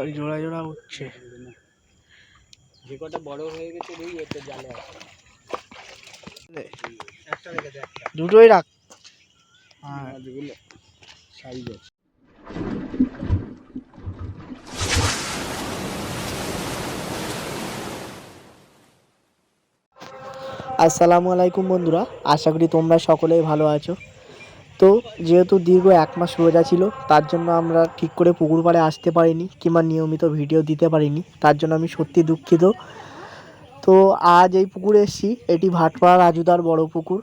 ওই জোড়া জোড়া উঠছে যে কটা বড় হয়ে গেছে রুই এতে জালে আছে। একটা রেখে একটা। দুটোই রাখ। হ্যাঁ যেগুলো সাইজ আছে। আসসালামু আলাইকুম বন্ধুরা আশা করি তোমরা সকলেই ভালো আছো। তো যেহেতু দীর্ঘ এক মাস রোজা ছিল তার জন্য আমরা ঠিক করে পুকুর পাড়ে আসতে পারিনি কিংবা নিয়মিত ভিডিও দিতে পারিনি। তার জন্য আমি সত্যি দুঃখিত। তো আজ এই পুকুরে এসেছি। এটি ভাটপাড়া রাজুদার বড় পুকুর।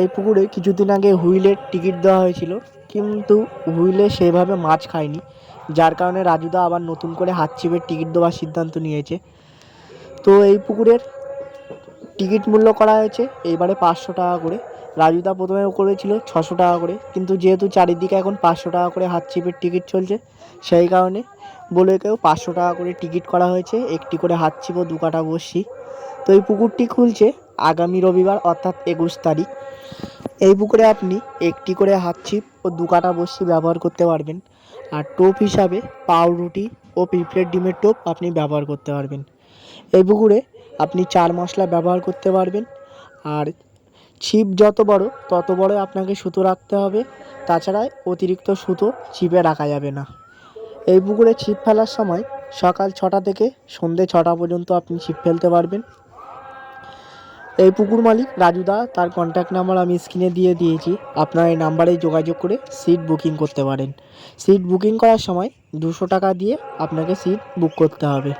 এই পুকুরে কিছুদিন আগে হুইলের টিকিট দেওয়া হয়েছিল, কিন্তু হুইলে সেভাবে মাছ খায়নি, যার কারণে রাজুদা আবার নতুন করে হাত চিপের টিকিট দেওয়ার সিদ্ধান্ত নিয়েছে। তো এই পুকুরের টিকিট মূল্য করা হয়েছে। এইবারে পাঁচশো টাকা করে। রাজুদা প্রথমে করেছিল ছশো টাকা করে। কিন্তু যেহেতু চারিদিকে এখন পাঁচশো টাকা করে হাত চিপের টিকিট চলছে, সেই কারণে বলে কেউ পাঁচশো টাকা করে টিকিট করা হয়েছে। একটি করে হাত চিপ ও দু কাটা বসছি তো এই পুকুরটি খুলছে আগামী রবিবার, অর্থাৎ একুশ তারিখ। এই পুকুরে আপনি একটি করে হাত ছিপ ও দু কাটা বসি ব্যবহার করতে পারবেন। আর টোপ হিসাবে পাউরুটি ও পিঁপড়ের ডিমের টোপ আপনি ব্যবহার করতে পারবেন। এই পুকুরে আপনি চার মশলা ব্যবহার করতে পারবেন। আর ছিপ যত বড়, তত বড় আপনাকে সুতো রাখতে হবে। তাছাড়া অতিরিক্ত সুতো ছিপে রাখা যাবে না। এই পুকুরে ছিপ ফেলার সময় সকাল ছটা থেকে সন্ধে ছটা পর্যন্ত আপনি ছিপ ফেলতে পারবেন। এই পুকুর মালিক রাজুদা তার কন্ট্যাক্ট নাম্বার আমি স্ক্রিনে দিয়ে দিয়েছি। আপনারা এই নাম্বারে যোগাযোগ করে সিট বুকিং করতে পারেন। সিট বুকিং করার সময় দুশো টাকা দিয়ে আপনাকে সিট বুক করতে হবে।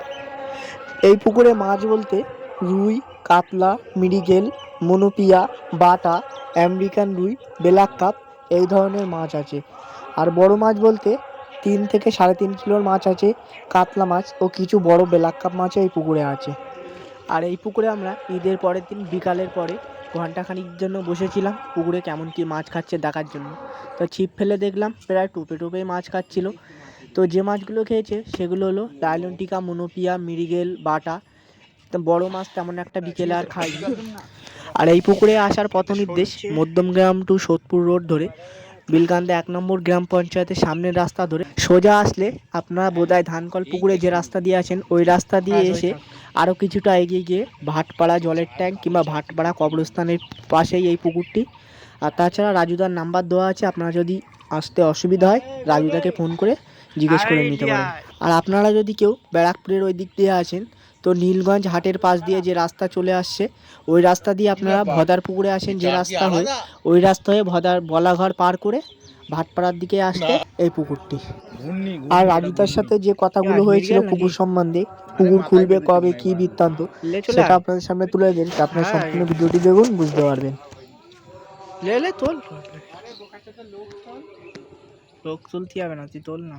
এই পুকুরে মাছ বলতে রুই, কাতলা মিরিগেল মনোপিয়া, বাটা, আমেরিকান রুই, বেলাক কাপ এই ধরনের মাছ আছে। আর বড় মাছ বলতে তিন থেকে সাড়ে তিন কিলোর মাছ আছে, কাতলা মাছ ও কিছু বড় বেলাক কাপ মাছও এই পুকুরে আছে। আর এই পুকুরে আমরা ঈদের পরের দিন, বিকালের পরে ঘন্টাখানিক জন্য বসেছিলাম, পুকুরে কেমন কি মাছ খাচ্ছে দেখার জন্য। তো ছিপ ফেলে দেখলাম, প্রায় টুপে টুপে মাছ খাচ্ছিল। তো যে মাছগুলো খেয়েছে, সেগুলো হলো ডায়লন্টিকা মনোপিয়া মিরিগেল বাটা। বড় মাছ তেমন একটা বিকেলে আর খাইনি আর এই পুকুরে আসার পথ নির্দেশ মধ্যমগ্রাম টু সোদপুর রোড ধরে। বিলকান্দা এক নম্বর গ্রাম পঞ্চায়েতের সামনের রাস্তা ধরে। সোজা আসলে আপনারা বোধহয় ধানকল পুকুরে যে রাস্তা দিয়ে আছেন, ওই রাস্তা দিয়ে এসে আরও কিছুটা এগিয়ে গিয়ে ভাটপাড়া জলের ট্যাঙ্ক কিংবা ভাটপাড়া কবরস্থানের পাশেই এই পুকুরটি। আর তাছাড়া রাজুদার নাম্বার দেওয়া আছে, আপনারা যদি আসতে অসুবিধা হয়, রাজুদাকে ফোন করে জিজ্ঞেস করে নিতে পারেন। আর আপনারা যদি কেউ ব্যারাকপুরের ওই দিক দিয়ে আসেন তো নীলগঞ্জ হাটের পাশ দিয়ে যে রাস্তা চলে আসছে ওই রাস্তা দিয়ে আপনারা ভদার পুকুরে আসেন যে রাস্তা হয়ে ওই রাস্তা হয়ে ভদার বলাঘর পার করে ভাটপাড়ার দিকে আসতে এই পুকুরটি। আর রাজুতার সাথে যে কথাগুলো হয়েছিল পুকুর সম্বন্ধে পুকুর খুলবে কবে কি বৃত্তান্ত সেটা আপনাদের সামনে তুলে দিন আপনার সম্পূর্ণ ভিডিওটি দেখুন বুঝতে পারবেন। লেলে তোল। লোক তুলতে হবে না তুই তোল না।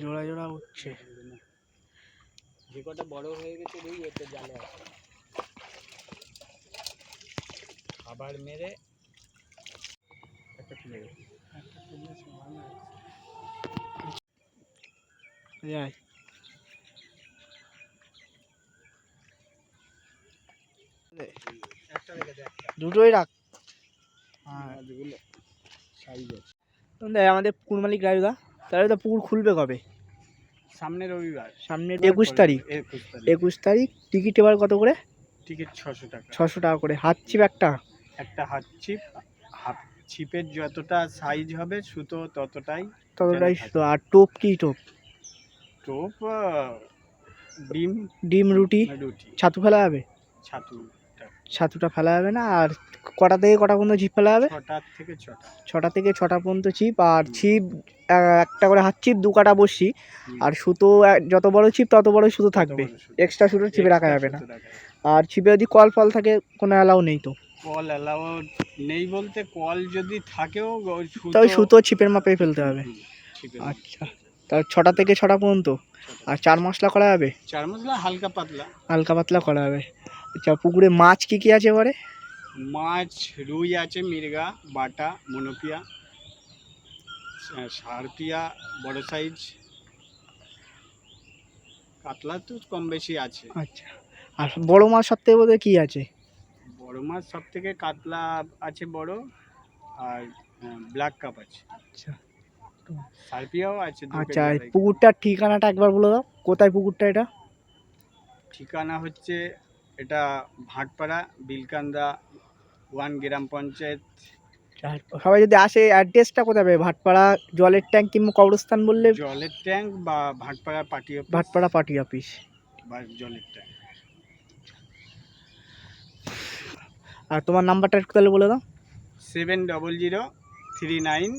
জোড়া জোড়া উঠছে যে কটা বড় হয়ে গেছে রুই এতে জালে আছে। খাবার মেরে একটা তুলে গেছে যাই। একটা রেখে দে দুটোই রাখ। হ্যাঁ আমাদের পুকুর মালিক রাজুদা তাহলে তো পুকুর খুলবে কবে? সামনে রবিবার। সামনে একুশ তারিখ। একুশ তারিখ। টিকিট এবার কত করে? টিকিট ছশো টাকা। ছশো টাকা করে। হাত চিপ একটা? একটা হাত ছিপ হাত ছিপের যতটা সাইজ হবে সুতো ততটাই ততটাই সুতো। আর টোপ কি টোপ? টোপ ডিম। ডিম রুটি? রুটি। ছাতু ফেলা যাবে? ছাতু। ছাতুটা ফেলা যাবে না আর কটা থেকে কটা পর্যন্ত ছিপ ফেলা যাবে? থেকে ছটা। ছটা থেকে ছটা পর্যন্ত ছিপ আর ছিপ একটা করে হাত ছিপ দু কাটা বসি আর সুতো যত বড় ছিপ তত বড় সুতো থাকবে। এক্সট্রা সুতো। ছিপে রাখা যাবে না। আর ছিপে যদি কল ফল থাকে কোনো অ্যালাউ নেই তো। কল অ্যালাউ নেই বলতে কল যদি থাকেও ওই সুতো ছিপের মাপে ফেলতে হবে। আচ্ছা। তার ছটা থেকে ছটা পর্যন্ত। আর চার মশলা করা যাবে? চার মশলা হালকা পাতলা। হালকা পাতলা করা যাবে। আচ্ছা পুকুরে মাছ কী কী আছে এবারে? মাছ রুই আছে মির্গা বাটা মনোপিয়া সারপিয়া বড় সাইজ। কাতলা তো কম বেশি আছে। আচ্ছা আর বড় মাছ সব থেকে বোধহয় কী আছে? বড় মাছ সব থেকে কাতলা আছে বড় আর ব্ল্যাক কাপ আছে। আচ্ছা সারপিয়াও আছে আচ্ছা। পুকুরটার ঠিকানাটা একবার বলে দাও। কোথায় পুকুরটা এটা? ঠিকানা হচ্ছে এটা ভাটপাড়া বিলকান্দা ওয়ান গ্রাম পঞ্চায়েত। সবাই যদি আসে অ্যাড্রেসটা কোথায় পাবে? ভাটপাড়া জলের ট্যাঙ্ক কিংবা কবরস্থান বললে? জলের ট্যাঙ্ক বা Bhatpara party office. Bhatpara party office. বা জলের ট্যাঙ্ক। আর তোমার নাম্বারটা একটু তাহলে বলে দাও। Seven double zero three nine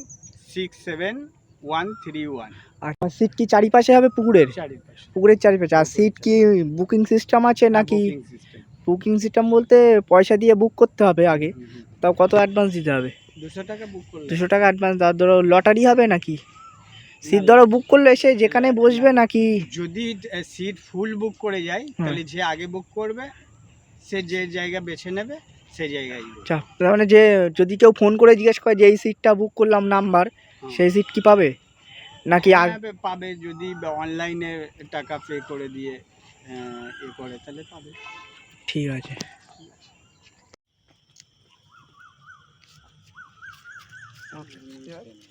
six seven one three one. আর সিট কি চারিপাশে হবে পুকুরের? চারিপাশে। পুকুরের চারিপাশে। আর সিট কি বুকিং সিস্টেম আছে নাকি বুকিং সিস্টেম বলতে পয়সা দিয়ে বুক করতে হবে আগে। তাও কত অ্যাডভান্স দিতে হবে? দুশো টাকা বুক করলে। দুশো টাকা অ্যাডভান্স দেওয়ার ধরো লটারি হবে নাকি? সিট ধরো বুক করলে সে যেখানে বসবে নাকি? যদি সিট ফুল বুক করে যায় তাহলে যে আগে বুক করবে সে যে জায়গা বেছে নেবে সেই জায়গায়। আচ্ছা তার মানে যে যদি কেউ ফোন করে জিজ্ঞেস করে যে এই সিটটা বুক করলাম নাম্বার। সেই সিট কি পাবে? নাকি আগ পাবে, যদি অনলাইনে টাকা পে করে দিয়ে এ করে তাহলে পাবে। ঠিক আছে Okay.